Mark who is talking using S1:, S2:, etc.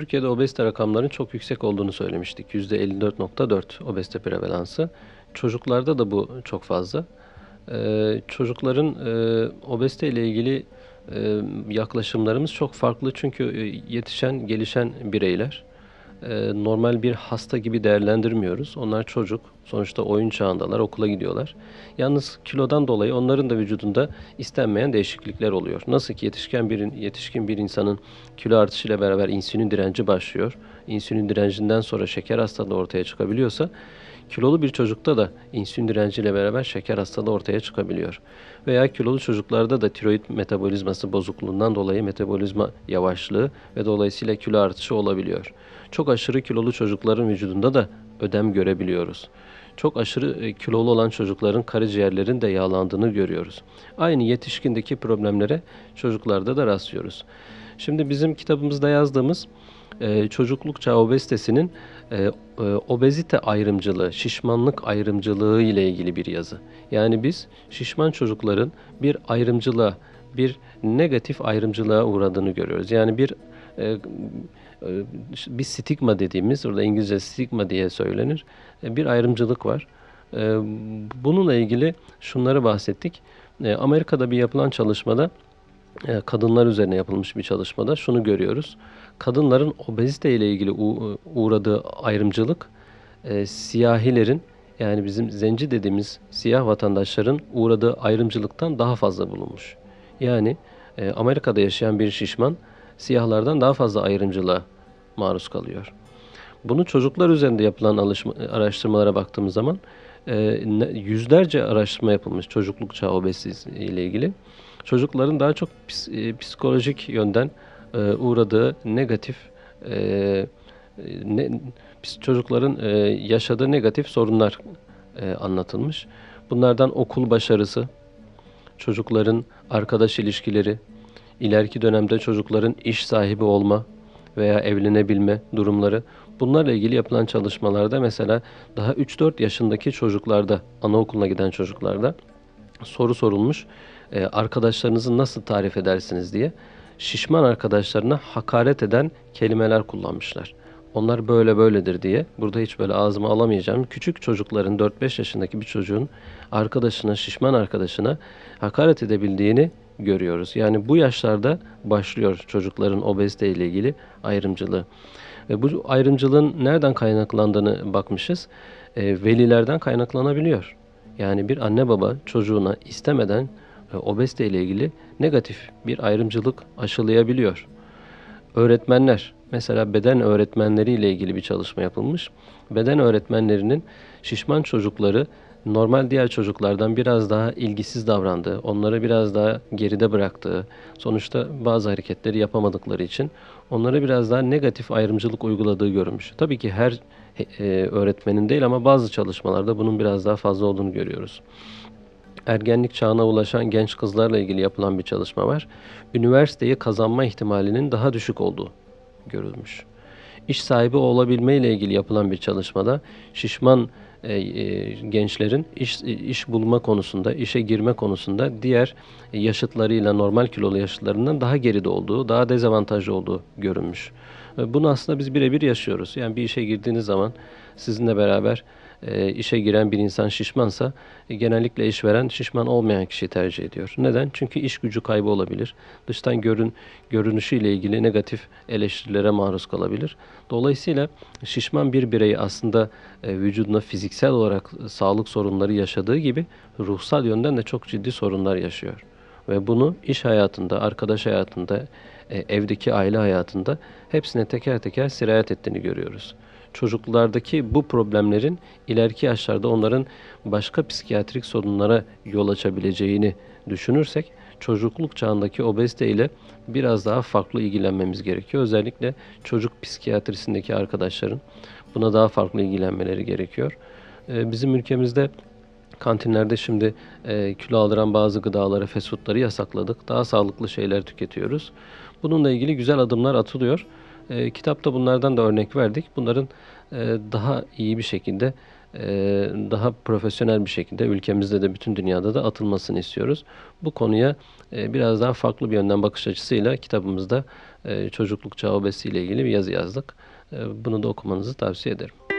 S1: Türkiye'de obezite rakamlarının çok yüksek olduğunu söylemiştik. %54.4 obezite prevalansı. Çocuklarda da bu çok fazla. Ee, çocukların e, obezite ile ilgili e, yaklaşımlarımız çok farklı çünkü e, yetişen, gelişen bireyler. E, normal bir hasta gibi değerlendirmiyoruz. Onlar çocuk, sonuçta oyun çağındalar, okula gidiyorlar. Yalnız kilodan dolayı onların da vücudunda istenmeyen değişiklikler oluyor. Nasıl ki yetişken bir, yetişkin bir insanın kilo artışıyla beraber insülin direnci başlıyor. İnsülin direncinden sonra şeker hastalığı ortaya çıkabiliyorsa, kilolu bir çocukta da insülin direnciyle beraber şeker hastalığı ortaya çıkabiliyor. Veya kilolu çocuklarda da tiroid metabolizması bozukluğundan dolayı metabolizma yavaşlığı ve dolayısıyla kilo artışı olabiliyor. Çok aşırı kilolu çocukların vücudunda da ödem görebiliyoruz. Çok aşırı e, kilolu olan çocukların karaciğerlerin de yağlandığını görüyoruz. Aynı yetişkindeki problemlere çocuklarda da rastlıyoruz. Şimdi bizim kitabımızda yazdığımız e, çocukluk çağı obezitesinin e, obezite ayrımcılığı, şişmanlık ayrımcılığı ile ilgili bir yazı. Yani biz şişman çocukların bir ayrımcılığa, bir negatif ayrımcılığa uğradığını görüyoruz. Yani bir e, e, bir stigma dediğimiz, orada İngilizce stigma diye söylenir, e, bir ayrımcılık var. Bununla ilgili şunları bahsettik. Amerika'da bir yapılan çalışmada, kadınlar üzerine yapılmış bir çalışmada şunu görüyoruz kadınların obezite ile ilgili uğradığı ayrımcılık siyahilerin yani bizim zenci dediğimiz siyah vatandaşların uğradığı ayrımcılıktan daha fazla bulunmuş. Yani Amerika'da yaşayan bir şişman siyahlardan daha fazla ayrımcılığa maruz kalıyor. Bunu çocuklar üzerinde yapılan alışma, araştırmalara baktığımız zaman e, yüzlerce araştırma yapılmış çocukluk çağı obezitesi ile ilgili. Çocukların daha çok e, psikolojik yönden e, uğradığı negatif e, ne, çocukların e, yaşadığı negatif sorunlar e, anlatılmış. Bunlardan okul başarısı, çocukların arkadaş ilişkileri, ileriki dönemde çocukların iş sahibi olma veya evlenebilme durumları. Bunlarla ilgili yapılan çalışmalarda mesela daha 3-4 yaşındaki çocuklarda, anaokuluna giden çocuklarda soru sorulmuş. E, arkadaşlarınızı nasıl tarif edersiniz diye şişman arkadaşlarına hakaret eden kelimeler kullanmışlar. Onlar böyle böyledir diye. Burada hiç böyle ağzıma alamayacağım. Küçük çocukların 4-5 yaşındaki bir çocuğun arkadaşına, şişman arkadaşına hakaret edebildiğini görüyoruz. Yani bu yaşlarda başlıyor çocukların obezite ile ilgili ayrımcılığı. Ve bu ayrımcılığın nereden kaynaklandığını bakmışız. E, velilerden kaynaklanabiliyor. Yani bir anne baba çocuğuna istemeden e, obezite ile ilgili negatif bir ayrımcılık aşılayabiliyor. Öğretmenler, mesela beden öğretmenleri ile ilgili bir çalışma yapılmış. Beden öğretmenlerinin şişman çocukları normal diğer çocuklardan biraz daha ilgisiz davrandığı, onları biraz daha geride bıraktığı, sonuçta bazı hareketleri yapamadıkları için onlara biraz daha negatif ayrımcılık uyguladığı görülmüş. Tabii ki her e, öğretmenin değil ama bazı çalışmalarda bunun biraz daha fazla olduğunu görüyoruz ergenlik çağına ulaşan genç kızlarla ilgili yapılan bir çalışma var. Üniversiteyi kazanma ihtimalinin daha düşük olduğu görülmüş. İş sahibi olabilme ile ilgili yapılan bir çalışmada şişman e, e, gençlerin iş, iş bulma konusunda, işe girme konusunda diğer yaşıtlarıyla normal kilolu yaşıtlarından daha geride olduğu, daha dezavantajlı olduğu görünmüş. Bunu aslında biz birebir yaşıyoruz. Yani bir işe girdiğiniz zaman sizinle beraber e, işe giren bir insan şişmansa e, genellikle işveren şişman olmayan kişiyi tercih ediyor. Neden? Çünkü iş gücü kaybı olabilir. Dıştan görün görünüşüyle ilgili negatif eleştirilere maruz kalabilir. Dolayısıyla şişman bir birey aslında e, vücuduna fiziksel olarak sağlık sorunları yaşadığı gibi ruhsal yönden de çok ciddi sorunlar yaşıyor. Ve bunu iş hayatında, arkadaş hayatında, e, evdeki aile hayatında hepsine teker teker sirayet ettiğini görüyoruz çocuklardaki bu problemlerin ileriki yaşlarda onların başka psikiyatrik sorunlara yol açabileceğini düşünürsek çocukluk çağındaki obezite ile biraz daha farklı ilgilenmemiz gerekiyor. Özellikle çocuk psikiyatrisindeki arkadaşların buna daha farklı ilgilenmeleri gerekiyor. Ee, bizim ülkemizde kantinlerde şimdi e, kilo aldıran bazı gıdaları, fast yasakladık. Daha sağlıklı şeyler tüketiyoruz. Bununla ilgili güzel adımlar atılıyor. E, kitapta bunlardan da örnek verdik. Bunların e, daha iyi bir şekilde e, daha profesyonel bir şekilde ülkemizde de bütün dünyada da atılmasını istiyoruz. Bu konuya e, biraz daha farklı bir yönden bakış açısıyla kitabımızda e, çocukluk çağı obezite ile ilgili bir yazı yazdık. Bunu da okumanızı tavsiye ederim.